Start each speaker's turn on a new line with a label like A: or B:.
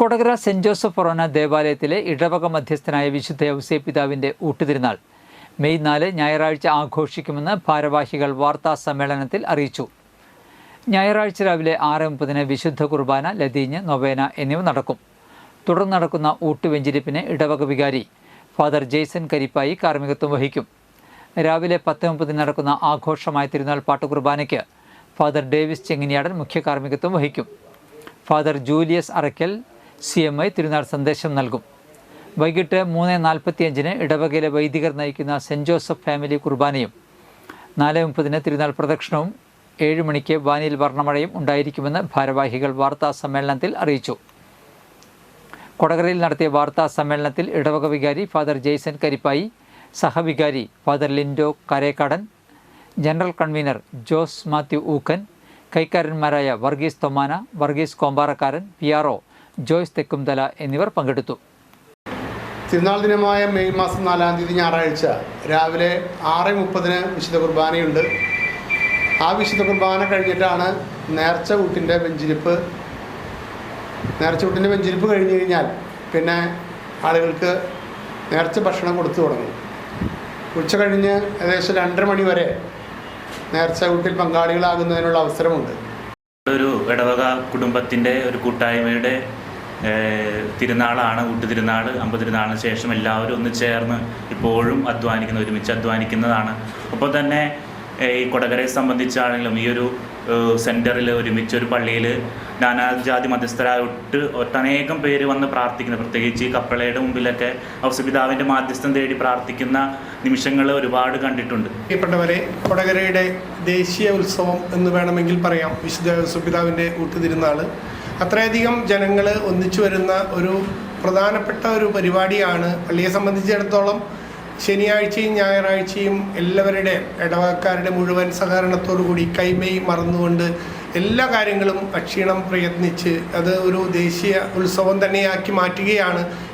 A: Kodakara saint Joseph ഫൊറോന ദേവാലയത്തിലെ ഇടവക മധ്യസ്ഥനായ വിശുദ്ധ ഔസേ പിതാവിന്റെ ഊട്ടുതിരുന്നാൾ മെയ് നാല് ഞായറാഴ്ച ആഘോഷിക്കുമെന്ന് ഭാരവാഹികൾ വാർത്താ സമ്മേളനത്തിൽ അറിയിച്ചു. ഞായറാഴ്ച രാവിലെ ആറ് മുപ്പതിന് വിശുദ്ധ കുർബാന ലതീഞ്ഞ് നൊവേന എന്നിവ നടക്കും. തുടർന്ന് നടക്കുന്ന ഊട്ടുവെഞ്ചിരിപ്പിന് ഇടവക വികാരി ഫാദർ ജെയ്സൺ കരിപ്പായി കാർമ്മികത്വം വഹിക്കും. രാവിലെ പത്ത് മുപ്പതിന് നടക്കുന്ന ആഘോഷമായ തിരുനാൾ പാട്ടുകുർബാനയ്ക്ക് ഫാദർ ഡേവിസ് ചെങ്ങിനിയാടൻ മുഖ്യ കാർമ്മികത്വം വഹിക്കും. Father Julius Arakkal C M I തിരുനാൾ സന്ദേശം നൽകും. വൈകിട്ട് മൂന്ന് നാൽപ്പത്തിയഞ്ചിന് ഇടവകയിലെ വൈദികർ നയിക്കുന്ന സെന്റ് ജോസഫ് ഫാമിലി കുർബാനയും നാല് മുപ്പതിന് തിരുനാൾ പ്രദക്ഷിണവും ഏഴ് മണിക്ക് വാനിയിൽ വർണമഴയും ഉണ്ടായിരിക്കുമെന്ന് ഭാരവാഹികൾ വാർത്താ സമ്മേളനത്തിൽ അറിയിച്ചു. കൊടകരയിൽ നടത്തിയ വാർത്താ സമ്മേളനത്തിൽ ഇടവക വികാരി father Jaison Karippayi സഹവികാരി father Lindo Karekkadan general convener Jose Mathew Ookken കൈക്കാരന്മാരായ Varghese Thomana Varghese Kombarakkaran P R Joyce Thekkumthala എന്നിവർ പങ്കെടുത്തു.
B: തിരുനാൾ ദിനമായ മെയ് മാസം നാലാം തീയതി ഞായറാഴ്ച രാവിലെ ആറ് മുപ്പതിന് വിശുദ്ധ കുർബാനയുണ്ട്. ആ വിശുദ്ധ കുർബാന കഴിഞ്ഞിട്ടാണ് നേർച്ച കൂട്ടിന്റെ വെഞ്ചിരിപ്പ്. നേർച്ച കൂട്ടിന്റെ വെഞ്ചിരിപ്പ് കഴിഞ്ഞ് കഴിഞ്ഞാൽ പിന്നെ ആളുകൾക്ക് നേർച്ച ഭക്ഷണം കൊടുത്തു തുടങ്ങും. ഉച്ച കഴിഞ്ഞ് ഏകദേശം രണ്ടര മണി വരെ നേർച്ച കൂട്ടിൽ പങ്കാളികളാകുന്നതിനുള്ള അവസരമുണ്ട്.
C: ഒരു ഇടവക കുടുംബത്തിന്റെ ഒരു കൂട്ടായ്മയുടെ തിരുനാളാണ് ഊട്ടുതിരുനാൾ അമ്പതിരുനാളിന് ശേഷം എല്ലാവരും ഒന്ന് ചേർന്ന് ഇപ്പോഴും അധ്വാനിക്കുന്ന ഒരുമിച്ച് അധ്വാനിക്കുന്നതാണ്. ഒപ്പം തന്നെ ഈ കൊടകരയെ സംബന്ധിച്ചാണെങ്കിലും ഈ ഒരു സെന്ററിൽ ഒരുമിച്ച് ഒരു പള്ളിയിൽ നാനാജാതി മധ്യസ്ഥരായിട്ട് ഒട്ടനേകം പേര് വന്ന് പ്രാർത്ഥിക്കുന്നു. പ്രത്യേകിച്ച് ഈ കപ്പളയുടെ മുമ്പിലൊക്കെ ഔസപിതാവിന്റെ മാധ്യസ്ഥം തേടി പ്രാർത്ഥിക്കുന്ന നിമിഷങ്ങൾ ഒരുപാട് കണ്ടിട്ടുണ്ട്.
D: പ്രിയപ്പെട്ടവരെ കൊടകരയുടെ ദേശീയ ഉത്സവം എന്ന് വേണമെങ്കിൽ പറയാം. വിശുദ്ധ ഔസപിതാവിന്റെ ഊട്ടുതിരുന്നാൾ അത്രയധികം ജനങ്ങൾ ഒന്നിച്ചു വരുന്ന ഒരു പ്രധാനപ്പെട്ട ഒരു പരിപാടിയാണ്. പള്ളിയെ സംബന്ധിച്ചിടത്തോളം ശനിയാഴ്ചയും ഞായറാഴ്ചയും എല്ലാവരുടെ ഇടവക്കാരുടെ മുഴുവൻ സഹകരണത്തോടു കൂടി കൈമൈ മറന്നുകൊണ്ട് എല്ലാ കാര്യങ്ങളും അക്ഷീണം പ്രയത്നിച്ച് അത് ഒരു ദേശീയ ഉത്സവം തന്നെയാക്കി മാറ്റുകയാണ്.